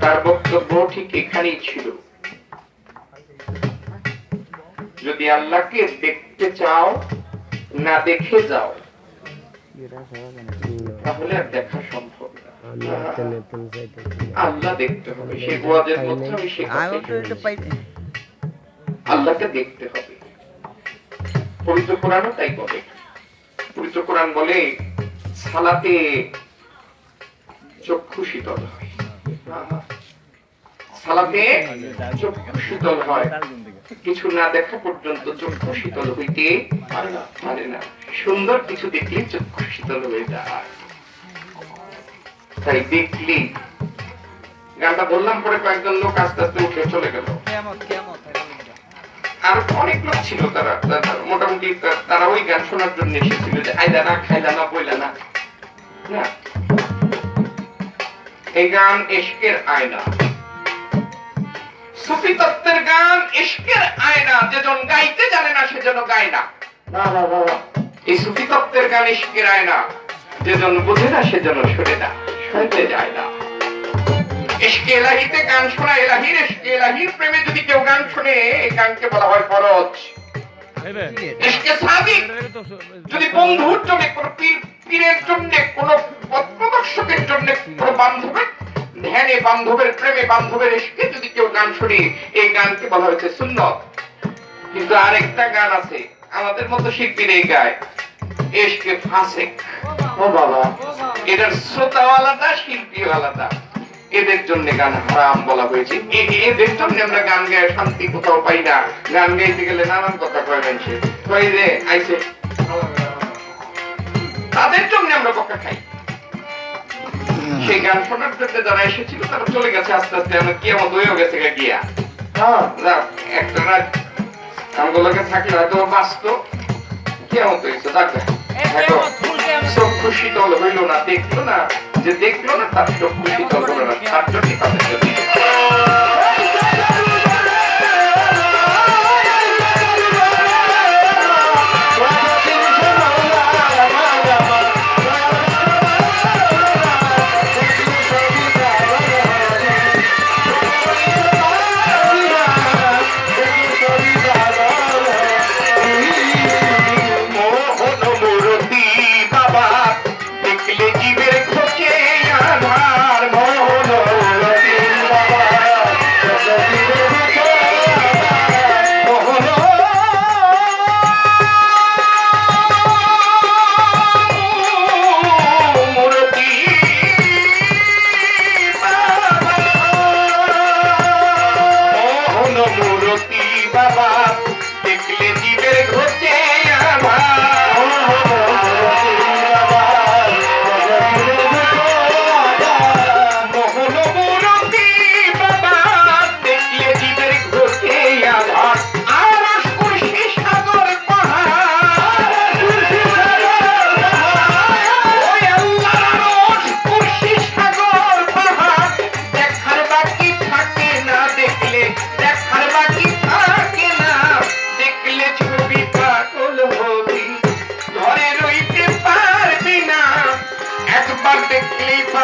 তার বক্তব্য ঠিক এখানেই ছিল। যদি আল্লাহকে দেখতে চাও না দেখে যাও তাহলে আর দেখা সম্ভব আল্লাহ দেখতে হবে সে ওয়াজের মধ্যে আমি সে আমি কথাই তো এটা শুনেছি। পাই আল্লাহকে দেখতে হবে। পবিত্র কোরআনও তাই বলে। পবিত্র কোরআন বলে সালাতে চক্ষু শীতল হয়। সালাতে চক্ষু শীতল হয়। কিছু না দেখা পর্যন্ত চক্ষু শীতল হইতে পারে না সুন্দর কিছু দেখলে চক্ষু শীতল হয়ে যায়। তাই দেখলি গানটা বললাম পরে কয়েকজন লোক আস্তে আস্তে উঠে চলে গেল। আর অনেক লোক ছিল তারা তারা- মোটামুটি তারা ওই গান শোনার জন্য এসেছিল যে আইলা না খাইলা না বইলা না। না এই গান এশকের আয়না। সুফি তত্ত্বের গান এশকের আয়না। যেজন গাইতে জানে না সেজন্য গায় না। এই সুফি তত্ত্বের গান এশকের আয়না। যেজন বোঝে না সেজন্য শুনে না শুনতে যায় না। ইশকে এলাহিতে গান শোনা এলাহির ইশকে এলাহির প্রেমে যদি কেউ গান শুনে এই গানকে বলা হয় ফরজ। ইশকে সাদিক যদি বন্ধুর জন্য কোন পীর পীরের জন্য কোন পথপ্রদর্শকের জন্য কোন বান্ধবের ধ্যানে বান্ধবের প্রেমে বান্ধবের ইশকে যদি কেউ গান শুনে এই গানকে বলা হয়েছে সুন্নত। কিন্তু আরেকটা গান আছে আমাদের মতো শিল্পীরাই গায় এশকে ফাসেক। ও বাবা। এটার শ্রোতাও আলাদা শিল্পীও আলাদা এদের জন্য গান হারাম বলা হয়েছে। এদের জন্য আমরা গান গায়ে শান্তি কোথাও পাই না। গান গাইতে গেলে নানান কথা কয় মানুষে কই যে আইছে তাদের জন্য আমরা বকা খাই। সেই গান শোনার জন্য যারা এসেছিল তারা চলে গেছে আস্তে আস্তে। আমরা কি আমার হয়েও গেছে গিয়া। হ্যাঁ। একটা রাত আমগুলোকে থাকলে হয়তো বাঁচতো। কেমন হয়েছে হইল না দেখল না। যে দেখল না তার চক্ষু শীতল হলো না। তার জন্য তাদের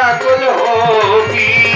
পাগল হবি।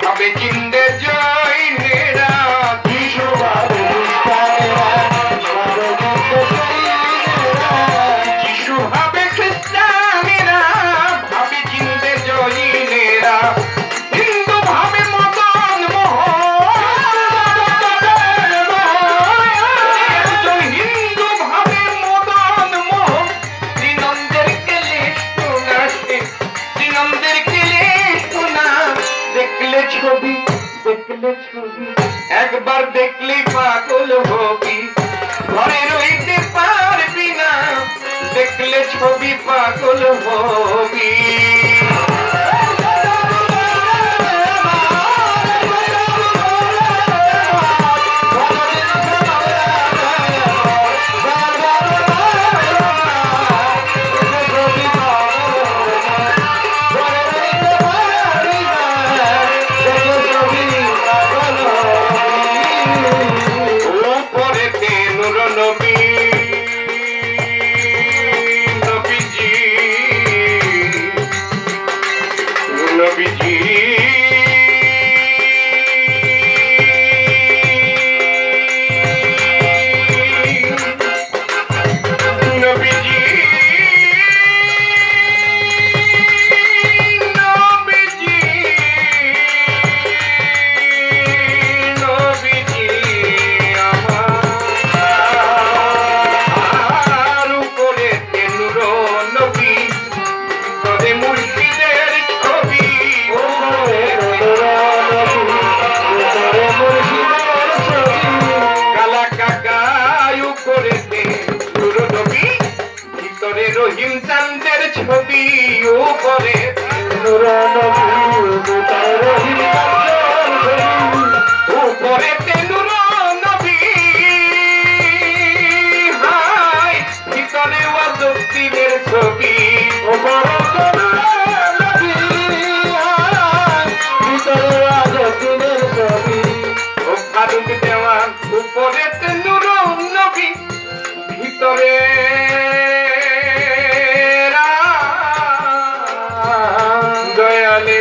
ভাবে কিনতে যাইনি পাগল নবীজি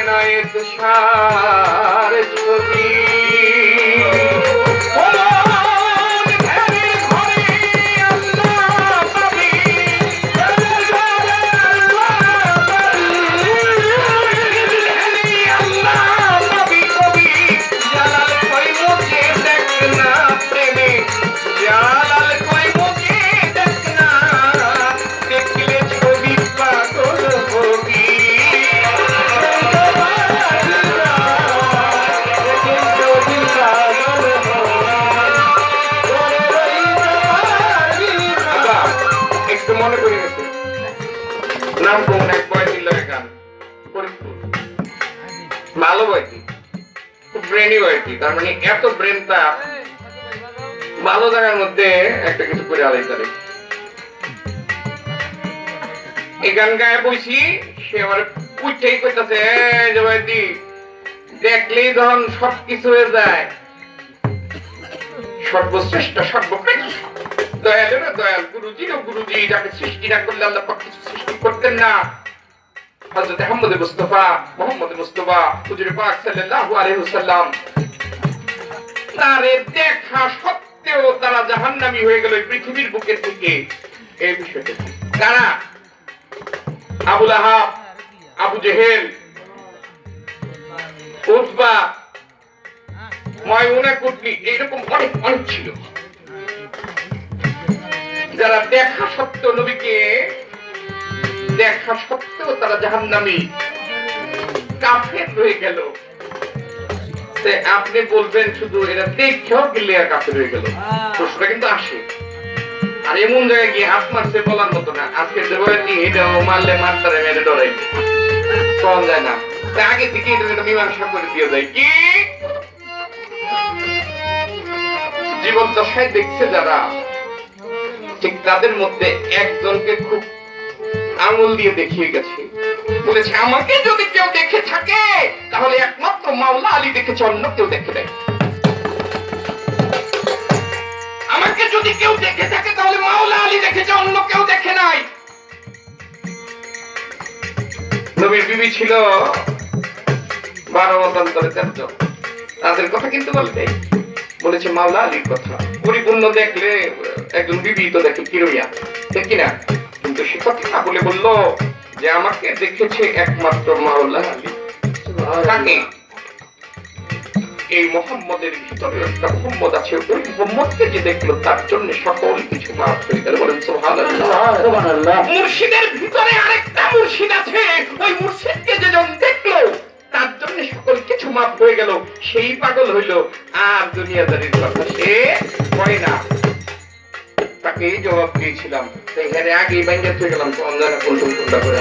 নায়েত সার ছবি খুব ব্রেনি বয়সী তার মানে এত ব্রেনটা ভালো জায়গার মধ্যে একটা কিছু করে আলাই করে। এই গান গায়ে বইছি সে আমার কইতাছে "এই যে বয়সী, দেখলেই যখন সবকিছু হয়ে যায়। সর্বশ্রেষ্ঠ সর্বশ্রেষ্ঠ দয়ালু না দয়াল গুরুজি না গুরুজি যাকে সৃষ্টি না করলে আল্লাহ কিছু সৃষ্টি করতেন না। হযরত আহমদ মুস্তাফা, মোহাম্মদ মুস্তাফা, হুজুর পাক সাল্লাল্লাহু আলাইহি ওয়াসাল্লাম। তারে দেখা সত্ত্বেও তারা জাহান্নামী হয়ে গেল পৃথিবীর বুকের থেকে এই বিষয়টা কারা? Abul Ahab, Abu Jahl Utba Maimuna কুটলি এইরকম অনেক অনেক ছিল। যারা দেখা সত্ত্বেও নবীকে দেখা সত্ত্বেও তারা জাহান্নামী। কাফের রয়ে গেল। আপনি বলবেন শুধু এরা দেখেও গেলে আর কাফের হয়ে গেল। প্রশ্নটা কিন্তু আসে। আর এমন জায়গায় গিয়ে হাত মারছে বলার মতো না। আজকে দেবায়তী এটাও মারলে মারতারে মেরে ডরাই কম যায় না। আগে থেকে এটা একটা মীমাংসা করে দিয়ে যায় কি? জীবন দশায় দেখছে যারা ঠিক তাদের মধ্যে একজনকে খুব আঙুল দিয়ে দেখিয়ে গেছে। বলেছে, আমাকে যদি কেউ দেখে থাকে, তাহলে একমাত্র মাওলা আলী দেখেছে, অন্য কেউ দেখে দেয় আমাকে যদি কেউ দেখে থাকে, তাহলে মাওলা আলী দেখেছে, অন্য কেউ দেখে নাই। নবীর বিবি ছিল বারো মতান্তরে তেরো জন তাদের কথা কিন্তু বলতে বলেছে, মাওলা আলীর কথা। পরিপূর্ণ দেখলে একজন বিবিত দেখে, কিরমিয়া। ঠিক কিনা কিন্তু সে কথা বলে বলল যে আমাকে দেখেছে একমাত্র মাওলা তাকে এই মোহাম্মদের ভিতরে একটা মোহাম্মদ আছে ওই মোহাম্মদকে যে দেখল তার জন্য সকল কিছু মাফ হয়ে গেল বলেন মুর্শিদের ভিতরে আরেকটা মুর্শিদ আছে ওই মুর্শিদকে যেজন দেখল তার জন্য সকল কিছু মাফ হয়ে গেল। সেই পাগল হইল আর দুনিয়াদারির কথা সে হয় না। তাকে এই জবাব দিয়েছিলাম। সেখানে আগেই ব্যাংকে গেলাম তো অন্যরা কোনটা করে